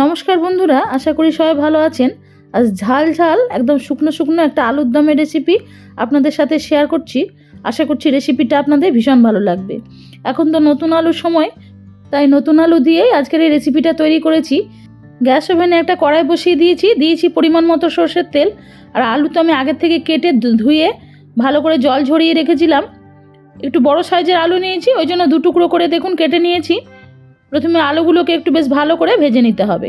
নমস্কার বন্ধুরা, আশা করি সবাই ভালো আছেন। আজ ঝাল ঝাল, একদম শুকনো শুকনো একটা আলুর দমের রেসিপি আপনাদের সাথে শেয়ার করছি। আশা করছি রেসিপিটা আপনাদের ভীষণ ভালো লাগবে। এখন তো নতুন আলুর সময়, তাই নতুন আলু দিয়েই আজকের এই রেসিপিটা তৈরি করেছি। গ্যাস ওভেনে একটা কড়াই বসিয়ে দিয়েছি দিয়েছি পরিমাণ মতো সর্ষের তেল। আর আলু তো আমি আগের থেকে কেটে ধুয়ে ভালো করে জল ঝরিয়ে রেখেছিলাম। একটু বড় সাইজের আলু নিয়েছি, ওই জন্য দু টুকরো করে দেখুন কেটে নিয়েছি। প্রথমে আলুগুলোকে একটু বেশ ভালো করে ভেজে নিতে হবে।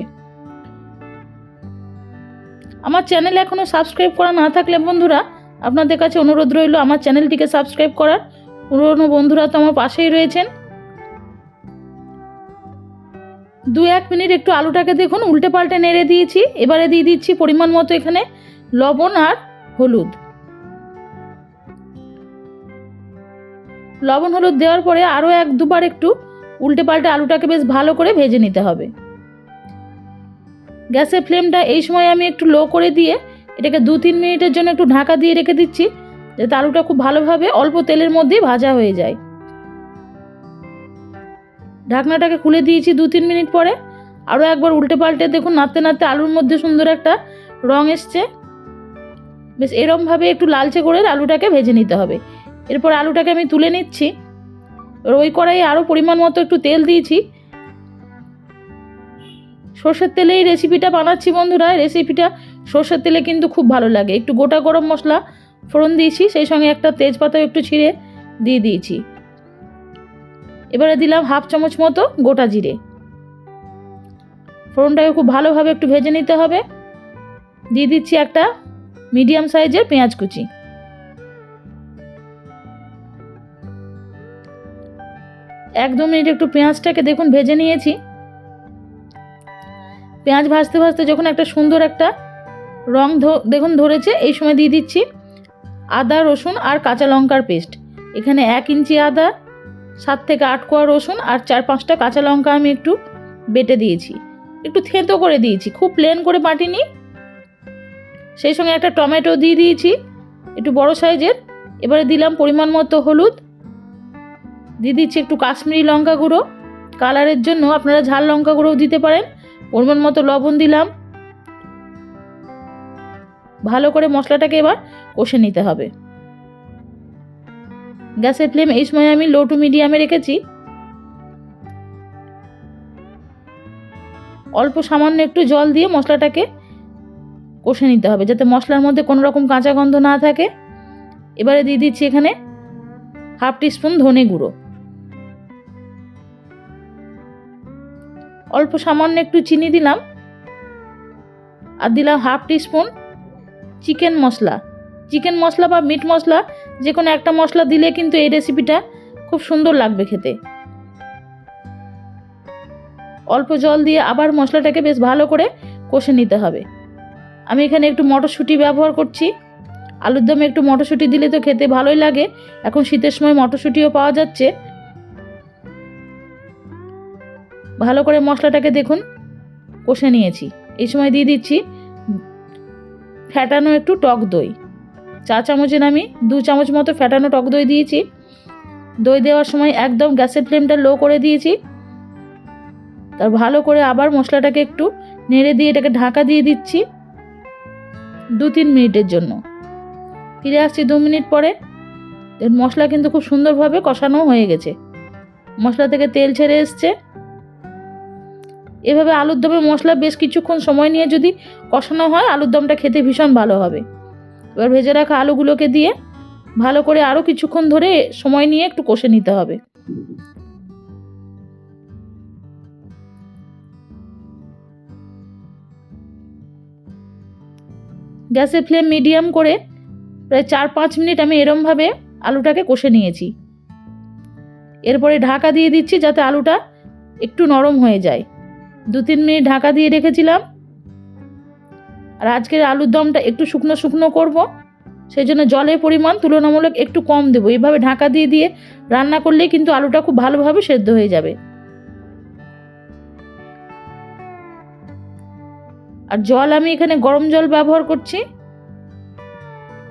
আমার চ্যানেল এখনও সাবস্ক্রাইব করা না থাকলে বন্ধুরা, আপনাদের কাছে অনুরোধ রইল আমার চ্যানেলটিকে সাবস্ক্রাইব করার। পুরনো বন্ধুরা তো আমার পাশেই রয়েছেন। দু এক মিনিট একটু আলুটাকে দেখুন উল্টে পাল্টে নেড়ে দিয়েছি। এবারে দিয়ে দিচ্ছি পরিমাণ মতো এখানে লবণ আর হলুদ। লবণ হলুদ দেওয়ার পরে আরও এক দুবার একটু উল্টে পাল্টে আলুটাকে বেশ ভালো করে ভেজে নিতে হবে। গ্যাসের ফ্লেমটা এই সময় আমি একটু লো করে দিয়ে এটাকে দু তিন মিনিটের জন্য একটু ঢাকা দিয়ে রেখে দিচ্ছি, যাতে আলুটা খুব ভালোভাবে অল্প তেলের মধ্যেই ভাজা হয়ে যায়। ঢাকনাটাকে খুলে দিয়েছি দু তিন মিনিট পরে। আরও একবার উল্টে পাল্টে দেখুন, নাড়তে নাড়তে আলুর মধ্যে সুন্দর একটা রং এসছে। বেশ এরমভাবে একটু লালচে করে আলুটাকে ভেজে নিতে হবে। এরপর আলুটাকে আমি তুলে নিচ্ছি। ওই কড়াইয়ে আরও পরিমাণ মতো একটু তেল দিয়েছি। সর্ষের তেলে এই রেসিপিটা বানাচ্ছি বন্ধুরা। রেসিপিটা সর্ষের তেলে কিন্তু খুব ভালো লাগে। একটু গোটা গরম মশলা ফোড়ন দিয়েছি, সেই সঙ্গে একটা তেজপাতাও একটু ছিঁড়ে দিয়ে দিয়েছি। এবারে দিলাম হাফ চামচ মতো গোটা জিরে। ফোড়নটাকে খুব ভালোভাবে একটু ভেজে নিতে হবে। দিয়ে দিচ্ছি একটা মিডিয়াম সাইজের পেঁয়াজ কুচি। এক দু মিনিট একটু পেঁয়াজটাকে দেখুন ভেজে নিয়েছি। পেঁয়াজ ভাজতে ভাজতে যখন একটা সুন্দর একটা রং দেখুন ধরেছে, এই সময় দিয়ে দিচ্ছি আদা, রসুন আর কাঁচা লঙ্কার পেস্ট। এখানে এক ইঞ্চি আদা, সাত থেকে আট কোয়া রসুন আর চার পাঁচটা কাঁচা লঙ্কা আমি একটু বেটে দিয়েছি। একটু থেঁতো করে দিয়েছি, খুব প্লেন করে বাটিনি। সেই সঙ্গে একটা টমেটো দিয়ে দিয়েছি, একটু বড় সাইজের। এবারে দিলাম পরিমাণ মতো হলুদ দিয়ে দিচ্ছি একটু কাশ্মীরি লঙ্কা গুঁড়ো। কালারের জন্য আপনারা ঝাল লঙ্কা গুঁড়োও দিতে পারেন। পরিমাণ মতো লবণ দিলাম। ভালো করে মশলাটাকে এবার কষে নিতে হবে। গ্যাসের ফ্লেম এই সময় আমি লো টু মিডিয়ামে রেখেছি। অল্প সামান্য একটু জল দিয়ে মশলাটাকে কষে নিতে হবে, যাতে মশলার মধ্যে কোনো রকম কাঁচা গন্ধ না থাকে। এবারে দিয়ে দিচ্ছি এখানে হাফ টিস্পুন ধনে গুঁড়ো। অল্প সামান্য একটু চিনি দিলাম। আর দিলাম হাফ টিস্পুন চিকেন মশলা। চিকেন মশলা বা মিট মশলা যে কোনো একটা মশলা দিলে কিন্তু এই রেসিপিটা খুব সুন্দর লাগবে খেতে। অল্প জল দিয়ে আবার মশলাটাকে বেশ ভালো করে কষে নিতে হবে। আমি এখানে একটু মটরশুঁটি ব্যবহার করছি। আলুর দমে একটু মটরশুঁটি দিলে তো খেতে ভালোই লাগে। এখন শীতের সময় মটরশুঁটিও পাওয়া যাচ্ছে। ভালো করে মশলাটাকে দেখুন, কষে নিয়েছি। এই সময় দিয়ে দিচ্ছি ফ্যাটানো একটু টক দই। চা চামচের আমি দু চামচ মতো ফ্যাটানো টক দই দিয়েছি। দই দেওয়ার সময় একদম গ্যাসের ফ্লেমটা লো করে দিয়েছি। তার ভালো করে আবার মশলাটাকে একটু নেড়ে দিয়ে এটাকে ঢাকা দিয়ে দিচ্ছি দু তিন মিনিটের জন্য। ফিরে আসছি দু মিনিট পরে। মশলা কিন্তু খুব সুন্দরভাবে কষানো হয়ে গেছে। মশলা থেকে তেল ছেড়ে এসছে। এভাবে আলুর দমে মশলা বেশ কিছুক্ষণ সময় নিয়ে যদি কষানো হয়, আলুর দমটা খেতে ভীষণ ভালো হবে। এবার ভেজে রাখা আলুগুলোকে দিয়ে ভালো করে আরও কিছুক্ষণ ধরে সময় নিয়ে একটু কষে নিতে হবে। গ্যাসের ফ্লেম মিডিয়াম করে প্রায় চার পাঁচ মিনিট আমি এরমভাবে আলুটাকে কষে নিয়েছি। এরপরে ঢাকা দিয়ে দিচ্ছি যাতে আলুটা একটু নরম হয়ে যায়। দু তিন মিনিট ঢাকা দিয়ে রেখেছিলাম। আর আজকের আলুর দমটা একটু শুকনো শুকনো করব। সেই জন্য জলের পরিমাণ তুলনামূলক একটু কম দেবো। এইভাবে ঢাকা দিয়ে দিয়ে রান্না করলেই কিন্তু আলুটা খুব ভালোভাবে সেদ্ধ হয়ে যাবে। আর জল আমি এখানে গরম জল ব্যবহার করছি।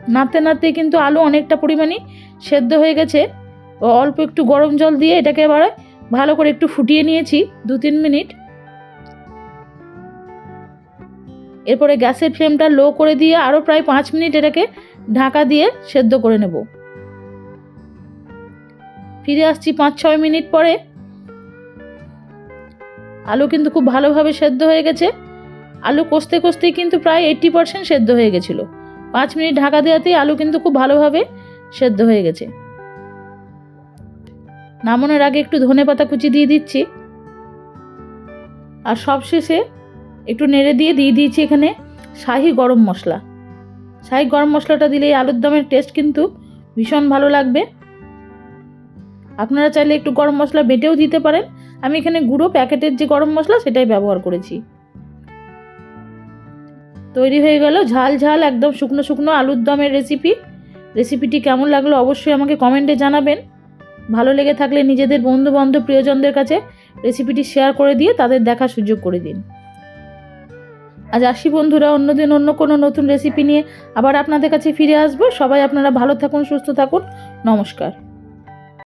নাড়তে নাড়তে কিন্তু আলু অনেকটা পরিমাণই সেদ্ধ হয়ে গেছে। অল্প একটু গরম জল দিয়ে এটাকে এবারে ভালো করে একটু ফুটিয়ে নিয়েছি দু তিন মিনিট। এরপরে গ্যাসের ফ্লেমটা লো করে দিয়ে আরও প্রায় পাঁচ মিনিট এটাকে ঢাকা দিয়ে সেদ্ধ করে নেব। ফিরে আসছি পাঁচ ছয় মিনিট পরে। আলু কিন্তু খুব ভালোভাবে সেদ্ধ হয়ে গেছে। আলু কষতে কষতেই কিন্তু প্রায় এইট্টি পার্সেন্ট সেদ্ধ হয়ে গেছিল। পাঁচ মিনিট ঢাকা দেওয়াতেই আলু কিন্তু খুব ভালোভাবে সেদ্ধ হয়ে গেছে। নামানোর আগে একটু ধনে পাতা কুচি দিয়ে দিচ্ছি। আর সবশেষে একটু নেড়ে দিয়ে দিয়ে দিয়েছি এখানে শাহি গরম মশলা। শাহি গরম মশলাটা দিলে এই আলুর দমের টেস্ট কিন্তু ভীষণ ভালো লাগবে। আপনারা চাইলে একটু গরম মশলা বেটেও দিতে পারেন। আমি এখানে গুঁড়ো প্যাকেটের যে গরম মশলা সেটাই ব্যবহার করেছি। তৈরি হয়ে গেল ঝাল ঝাল একদম শুকনো শুকনো আলুর দমের রেসিপি রেসিপিটি কেমন লাগল অবশ্যই আমাকে কমেন্টে জানাবেন। ভালো লেগে থাকলে নিজেদের বন্ধু বান্ধব প্রিয়জনদের কাছে রেসিপিটি শেয়ার করে দিয়ে তাদের দেখার সুযোগ করে দিন। আজ আসি বন্ধুরা অন্যদিন অন্য কোনো নতুন রেসিপি নিয়ে। আবার আপনাদের কাছে ফিরে আসব। সবাই আপনারা ভালো থাকুন, সুস্থ থাকুন। নমস্কার।